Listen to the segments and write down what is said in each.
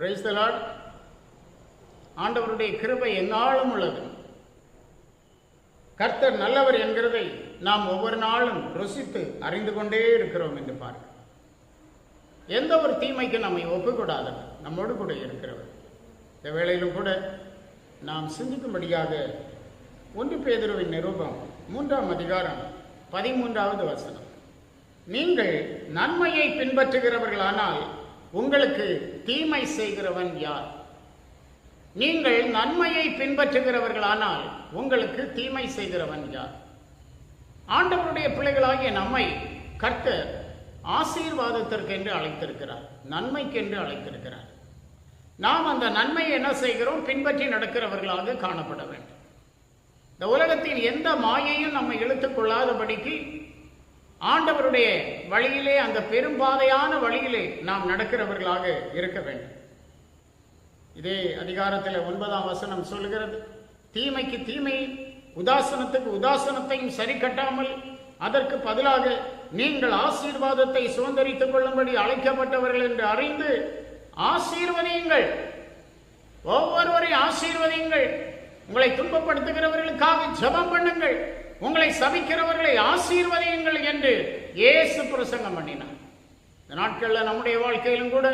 Price ஆண்டவருடைய கிருபை எந்நாளும் உள்ளது. கர்த்தர் நல்லவர் என்கிறதை நாம் ஒவ்வொரு நாளும் ருசித்து அறிந்து கொண்டே இருக்கிறோம் என்று பார்க்க எந்த ஒரு தீமைக்கு நம்மை ஒப்புக்கூடாதவர் நம்மோடு கூட இருக்கிறவர். இந்த வேளையிலும் கூட நாம் சிந்திக்கும்படியாக ஒன்று பேதுருவின் நிரூபம் மூன்றாம் அதிகாரம் பதிமூன்றாவது வசனம். நீங்கள் நன்மையை பின்பற்றுகிறவர்களானால் உங்களுக்கு தீமை செய்கிறவன் யார்? நீங்கள் நன்மையை பின்பற்றுகிறவர்களானால் உங்களுக்கு தீமை செய்கிறவன் யார்? ஆண்டவருடைய பிள்ளைகளாகிய நம்மை கர்த்தர் ஆசீர்வாதத்திற்கென்று அழைத்திருக்கிறார் நன்மைக்கென்று அழைத்திருக்கிறார். நாம் அந்த நன்மையை என்ன செய்கிறோம்? பின்பற்றி நடக்கிறவர்களாக காணப்பட வேண்டும். இந்த உலகத்தில் எந்த மாயையும் நம்மை இழுத்துக் கொள்ளாதபடிக்கு ஆண்டவருடைய வழியிலே அந்த பெரும்பாதையான வழியிலே நாம் நடக்கிறவர்களாக இருக்க வேண்டும். இதே அதிகாரத்தில் ஒன்பதாம் வசனம் சொல்கிறது தீமைக்கு தீமை உதாசனத்துக்கு உதாசனத்தையும் சரி கட்டாமல் அதற்கு பதிலாக நீங்கள் ஆசீர்வாதத்தை சுதந்திரித்துக் கொள்ளும்படி அழைக்கப்பட்டவர்கள் என்று அறிந்து ஆசீர்வதியுங்கள். ஒவ்வொருவரை ஆசீர்வதியுங்கள். உங்களை துன்பப்படுத்துகிறவர்களுக்காக ஜெபம் பண்ணுங்கள். உங்களை சபிக்கிறவர்களை ஆசீர்வதியுங்கள் என்று இயேசு பிரசங்கம் பண்ணினார். இந்த நாட்களில் நம்முடைய வாழ்க்கையிலும் கூட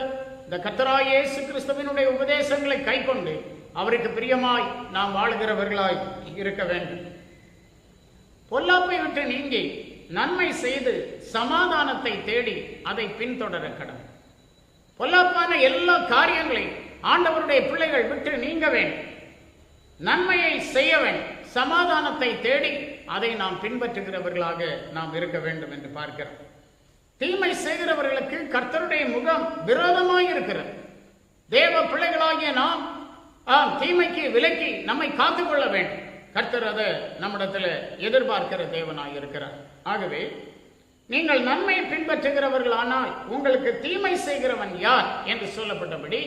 இந்த கத்தரா இயேசு கிறிஸ்துவினுடைய உபதேசங்களை கைக்கொண்டு அவருக்கு பிரியமாய் நாம் வாழுகிறவர்களாய் இருக்க வேண்டும். பொல்லாப்பை விட்டு நீங்கி நன்மை செய்து சமாதானத்தை தேடி அதை பின்தொடர கடன் பொல்லாப்பான எல்லா காரியங்களையும் ஆண்டவருடைய பிள்ளைகள் விட்டு நீங்க வேண்டும். நன்மையை செய்ய வேண்டும். சமாதானத்தை தேடி அதை நாம் பின்பற்றுகிறவர்களாக நாம் இருக்க வேண்டும் என்று பார்க்கிறோம். தீமை செய்கிறவர்களுக்கு கர்த்தருடைய முகம் விரோதமாக இருக்கிறது தேவ பிள்ளைகளாகிய நாம் ஆம் தீமைக்கு விலக்கி நம்மை காத்துக்கொள்ள வேண்டும். கர்த்தர் அதை நம்மிடத்தில் எதிர்பார்க்கிற தேவனாக இருக்கிறார் ஆகவே நீங்கள் நன்மை பின்பற்றுகிறவர்களானால் உங்களுக்கு தீமை செய்கிறவன் யார் என்று சொல்லப்பட்டபடி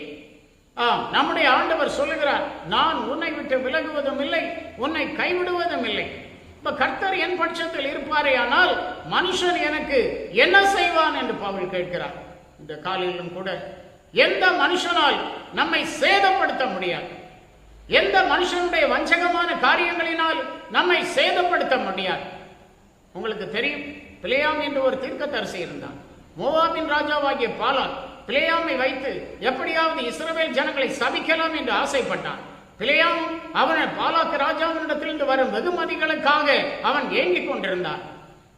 ஆம் நம்முடைய ஆண்டவர் சொல்லுகிறார் நான் உன்னை விட்டு விலகுவதும் இல்லை உன்னை கைவிடுவதும் இல்லை. இப்ப கர்த்தர் என் பட்சத்தில் இருப்பாரே ஆனால் மனுஷன் எனக்கு என்ன செய்வான் என்று பவுல் கேட்கிறார். இந்த காலையிலும் கூட எந்த மனுஷனால் நம்மை சேதப்படுத்த முடியாது? எந்த மனுஷனுடைய வஞ்சகமான காரியங்களினால் நம்மை சேதப்படுத்த முடியாது? உங்களுக்கு தெரியும் பிளேயாம் என்று ஒரு தீர்க்கதரிசி இருந்தான். மோவாவின் ராஜாவாகிய பாலான் பிளேயாமை வைத்து எப்படியாவது இஸ்ரவேல் ஜனங்களை சபிக்கலாம் என்று ஆசைப்பட்டான். பிழையாம் அவனை பாலாக்கு ராஜாவினிடத்திலிருந்து வரும் வெகுமதிகளுக்காக அவன் ஏங்கிக் கொண்டிருந்தான்.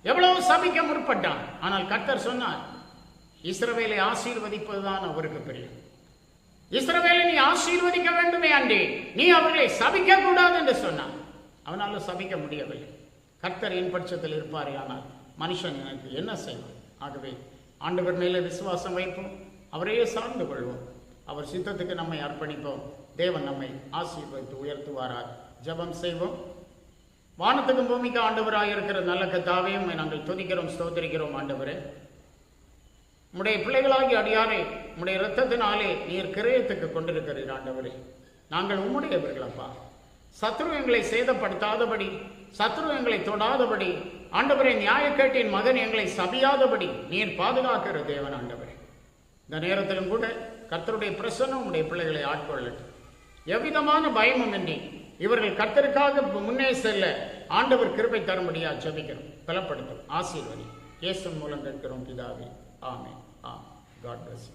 எவ்வளவு சபிக்க முற்பட்டான். ஆனால் கர்த்தர் சொன்னார் இஸ்ரவேலை ஆசீர்வதிப்பதுதான் அவருக்கு பிரியம். இஸ்ரவேலை நீ ஆசீர்வதிக்க வேண்டுமே அன்றி நீ அவர்களை சபிக்க கூடாது என்று சொன்னான். அவனால சபிக்க முடியவில்லை. கர்த்தர் என் பட்சத்தில் இருப்பார் ஆனால் மனுஷன் எனக்கு என்ன செய்வான்? ஆகவே ஆண்டவர் மேலே விசுவாசம் வைப்போம். அவரையே சார்ந்து கொள்வோம். அவர் சித்தத்துக்கு நம்மை அர்ப்பணிப்போம். தேவன் நம்மை ஆசீர்வதித்து உயர்த்துவாரார் ஜெபம் செய்வோம். வானத்துக்கும் பூமிக்கு ஆண்டவராக இருக்கிற நல்ல கத்தாவையும் நாங்கள் துதிக்கிறோம் ஸ்தோத்திரிக்கிறோம் ஆண்டவரே. உம்முடைய பிள்ளைகளாகி அடியாரே உம்முடைய இரத்தத்தினாலே நீர் கிரயத்துக்கு கொண்டிருக்கிறீர் ஆண்டவரே. நாங்கள் உம்முடையவர்களப்பா. சத்ரு எங்களை சேதப்படுத்தாதபடி சத்ரு எங்களை தொடாதபடி ஆண்டவரே நியாயக்கேட்டின் மகன் எங்களை சபியாதபடி நீர் பாதுகாக்கிற தேவன் ஆண்டவரே. இந்த நேரத்திலும் கூட கர்த்தருடைய பிரசன்னம் உடைய பிள்ளைகளை ஆட்கொள்ளட்டும். எவ்விதமான பயமும் இன்றி இவர்கள் கர்த்தருக்காக முன்னே செல்ல ஆண்டவர் கிருபை தரும்படியா ஜபிக்கிறோம். பலப்படுத்தும். ஆசீர்வதி இயேசு மூலம் கேட்கிறோம் பிதாவே. ஆமே ஆ காட் பிளஸ்